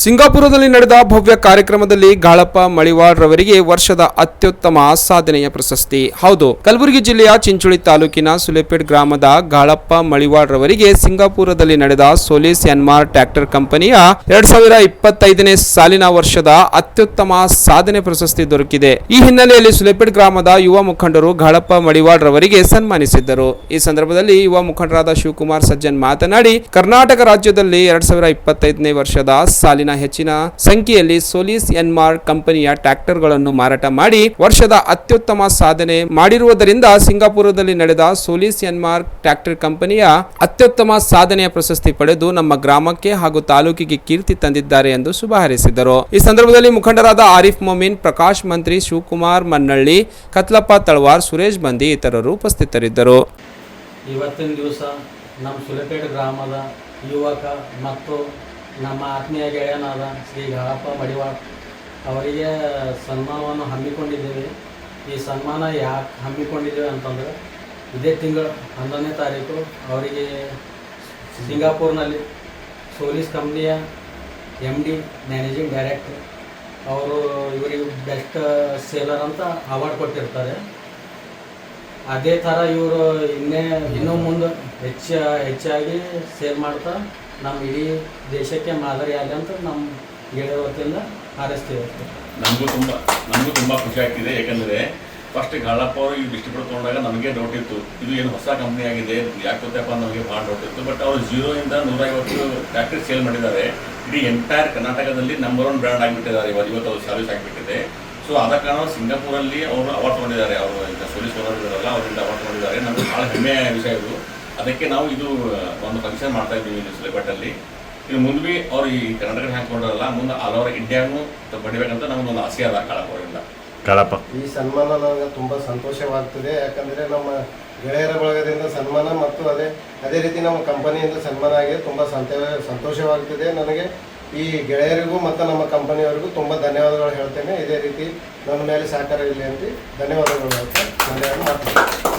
ಸಿಂಗಾಪುರದಲ್ಲಿ ನಡೆದ ಭವ್ಯ ಕಾರ್ಯಕ್ರಮದಲ್ಲಿ ಗಾಳಪ್ಪ ಮಳಿವಾಡ್ ರವರಿಗೆ ವರ್ಷದ ಅತ್ಯುತ್ತಮ ಸಾಧನೆಯ ಪ್ರಶಸ್ತಿ. ಹೌದು, ಕಲಬುರಗಿ ಜಿಲ್ಲೆಯ ಚಿಂಚೋಳಿ ತಾಲೂಕಿನ ಸುಲೆಪೇಟ್ ಗ್ರಾಮದ ಗಾಳಪ್ಪ ಮಳಿವಾಡ್ ರವರಿಗೆ ಸಿಂಗಾಪುರದಲ್ಲಿ ನಡೆದ ಸೋಲಿಸ್ ಎನ್ಮಾರ್ ಟ್ರ್ಯಾಕ್ಟರ್ ಕಂಪನಿಯ ಎರಡ್ ಸಾವಿರ ಇಪ್ಪತ್ತೈದನೇ ಸಾಲಿನ ವರ್ಷದ ಅತ್ಯುತ್ತಮ ಸಾಧನೆ ಪ್ರಶಸ್ತಿ ದೊರಕಿದೆ. ಈ ಹಿನ್ನೆಲೆಯಲ್ಲಿ ಸುಲೆಪೇಟ್ ಗ್ರಾಮದ ಯುವ ಮುಖಂಡರು ಗಾಳಪ್ಪ ಮಳಿವಾಡ್ ರವರಿಗೆ ಸನ್ಮಾನಿಸಿದ್ದರು. ಈ ಸಂದರ್ಭದಲ್ಲಿ ಯುವ ಮುಖಂಡರಾದ ಶಿವಕುಮಾರ್ ಸಜ್ಜನ್ ಮಾತನಾಡಿ, ಕರ್ನಾಟಕ ರಾಜ್ಯದಲ್ಲಿ ಎರಡ್ ಸಾವಿರ ಇಪ್ಪತ್ತೈದನೇ ವರ್ಷದ ಸಾಲಿನ ಹೆಚ್ಚಿನ ಸಂಖ್ಯೆಯಲ್ಲಿ ಸೋಲಿಸ್ ಎನ್ಮಾರ್ ಕಂಪನಿಯ ಟ್ರ್ಯಾಕ್ಟರ್ಗಳನ್ನು ಮಾರಾಟ ಮಾಡಿ ವರ್ಷದ ಅತ್ಯುತ್ತಮ ಸಾಧನೆ ಮಾಡಿರುವುದರಿಂದ ಸಿಂಗಾಪುರದಲ್ಲಿ ನಡೆದ ಸೋಲಿಸ್ ಎನ್ಮಾರ್ ಟ್ರ್ಯಾಕ್ಟರ್ ಕಂಪನಿಯ ಅತ್ಯುತ್ತಮ ಸಾಧನೆಯ ಪ್ರಶಸ್ತಿ ಪಡೆದು ನಮ್ಮ ಗ್ರಾಮಕ್ಕೆ ಹಾಗೂ ತಾಲೂಕಿಗೆ ಕೀರ್ತಿ ತಂದಿದ್ದಾರೆ ಎಂದು ಶುಭ ಹಾರೈಸಿದರು. ಈ ಸಂದರ್ಭದಲ್ಲಿ ಮುಖಂಡರಾದ ಆರಿಫ್ ಮೊಮಿನ್, ಪ್ರಕಾಶ್ ಮಂತ್ರಿ ಶಿವಕುಮಾರ್ ಮನ್ನಳ್ಳಿ, ಕತ್ಲಪ್ಪ ತಳವಾರ್, ಸುರೇಶ್ ಬಂದಿ ಇತರರು ಉಪಸ್ಥಿತರಿದ್ದರು. ಇವತ್ತಿನ ದಿವಸ ನಮ್ಮ ಸುಲಪೇಟೆ ಗ್ರಾಮದ ಯುವಕ ಮತ್ತು ನಮ್ಮ ಆತ್ಮೀಯ ಗೆಳೆಯನಾದ ಶ್ರೀ ಗಾಳಪ್ಪ ಮಡಿವಾಳ್ ಅವರಿಗೆ ಸನ್ಮಾನವನ್ನು ಹಮ್ಮಿಕೊಂಡಿದ್ದೇವೆ. ಈ ಸನ್ಮಾನ ಯಾಕೆ ಹಮ್ಮಿಕೊಂಡಿದ್ದೇವೆ ಅಂತಂದರೆ, ಇದೇ ತಿಂಗಳು ಹನ್ನೊಂದನೇ ತಾರೀಕು ಅವರಿಗೆ ಸಿಂಗಾಪುರ್ನಲ್ಲಿ ಸೋಲಿಸ್ ಕಂಪ್ನಿಯ ಎಂ ಡಿ ಮ್ಯಾನೇಜಿಂಗ್ ಡೈರೆಕ್ಟರ್ ಅವರು ಇವರಿಗೆ ಬೆಸ್ಟ್ ಸೇಲರ್ ಅಂತ ಅವಾರ್ಡ್ ಕೊಟ್ಟಿರ್ತಾರೆ. ಅದೇ ಥರ ಇವರು ಇನ್ನೇ, ಇನ್ನೂ ಮುಂದೆ ಹೆಚ್ಚ, ಹೆಚ್ಚಾಗಿ ಸೇಲ್ ಮಾಡ್ತಾ ನಮ್ಮ ಇಡೀ ದೇಶಕ್ಕೆ ಮಾದರಿ ಆಗಲಿ ಅಂತ ನಮ್ಮ ಗೆಳೆಯರ ವತಿಯಿಂದ ಹಾರೈಸ್ತೇವೆ. ನಮಗೂ ತುಂಬ ನಮಗೂ ತುಂಬ ಖುಷಿ ಆಗ್ತಿದೆ. ಯಾಕಂದರೆ ಫಸ್ಟ್ ಗಾಳಪ್ಪ ಅವರು ಈ ಡಿಸ್ಟ್ರಿಬ್ಯೂಟ್ ತೊಗೊಂಡಾಗ ನಮಗೆ ಡೌಟ್ ಇತ್ತು. ಇದು ಏನು ಹೊಸ ಕಂಪ್ನಿ ಆಗಿದೆ, ಯಾಕೆ ಗೊತ್ತಪ್ಪ ನಮಗೆ ಭಾಳ ಡೌಟ್ ಇತ್ತು. ಬಟ್ ಅವರು ಜೀರೋಯಿಂದ ನೂರೈವತ್ತು ಫ್ಯಾಕ್ಟ್ರಿ ಸೇಲ್ ಮಾಡಿದ್ದಾರೆ. ಇಡೀ ಎಂಟೈರ್ ಕರ್ನಾಟಕದಲ್ಲಿ ನಂಬರ್ ಒನ್ ಬ್ರ್ಯಾಂಡ್ ಆಗಿಬಿಟ್ಟಿದ್ದಾರೆ ಇವಾಗ, ಇವತ್ತು ಅವರು ಸರ್ವಿಸ್ ಆಗಿಬಿಟ್ಟಿದೆ. ಸೊ ಆದ ಕಾರಣ ಸಿಂಗಾಪುರಲ್ಲಿ ಅವರು ಅವಾರ್ಡ್ ತೊಗೊಂಡಿದ್ದಾರೆ. ಅವರು ಈಗ ಸೊಲೀಸ್ ಇದ್ದಾರಲ್ಲ, ಅವರಿಂದ ಅವಾರ್ಡ್ ತೊಗೊಂಡಿದ್ದಾರೆ. ನಮಗೆ ಭಾಳ ಹೆಮ್ಮೆಯ ವಿಷಯ ಇದು. ಅದಕ್ಕೆ ನಾವು ಇದು ಒಂದು ಫಂಕ್ಷನ್ ಮಾಡ್ತಾ ಇದ್ದೀವಿ ಇಲ್ಲಿ ಸುಲೇಪಟ್ಟಲ್ಲಿ ಇನ್ನು ಮುಂದೆ ಭೀ ಅವ್ರು ಈ ಕರ್ನಾಟಕ ಹಾಕೊಂಡ್ರಲ್ಲ ಮುಂದೆ ಆಲ್ ಓವರ್ ಇಂಡಿಯಾನು ಬಡಿಬೇಕಂತ ನಮ್ಗೊಂದು ಆಸೆ ಅದ ಕಳಪದಿಂದ ಕಳಪ. ಈ ಸನ್ಮಾನ ನನಗೆ ತುಂಬ ಸಂತೋಷವಾಗ್ತದೆ ಯಾಕಂದರೆ ನಮ್ಮ ಗೆಳೆಯರ ಬಳಗದಿಂದ ಸನ್ಮಾನ ಮತ್ತು ಅದೇ ಅದೇ ರೀತಿ ನಮ್ಮ ಕಂಪನಿಯಿಂದ ಸನ್ಮಾನ ಆಗಿ ತುಂಬ ಸಂತ ಸಂತೋಷವಾಗ್ತದೆ. ನನಗೆ ಈ ಗೆಳೆಯರಿಗೂ ಮತ್ತು ನಮ್ಮ ಕಂಪನಿಯವರಿಗೂ ತುಂಬ ಧನ್ಯವಾದಗಳು ಹೇಳ್ತೇನೆ. ಇದೇ ರೀತಿ ನನ್ನ ಮೇಲೆ ಸಹಕಾರ ಇಲ್ಲ ಅಂತ ಧನ್ಯವಾದಗಳು ಹೇಳ್ತೇನೆ ಮಾತು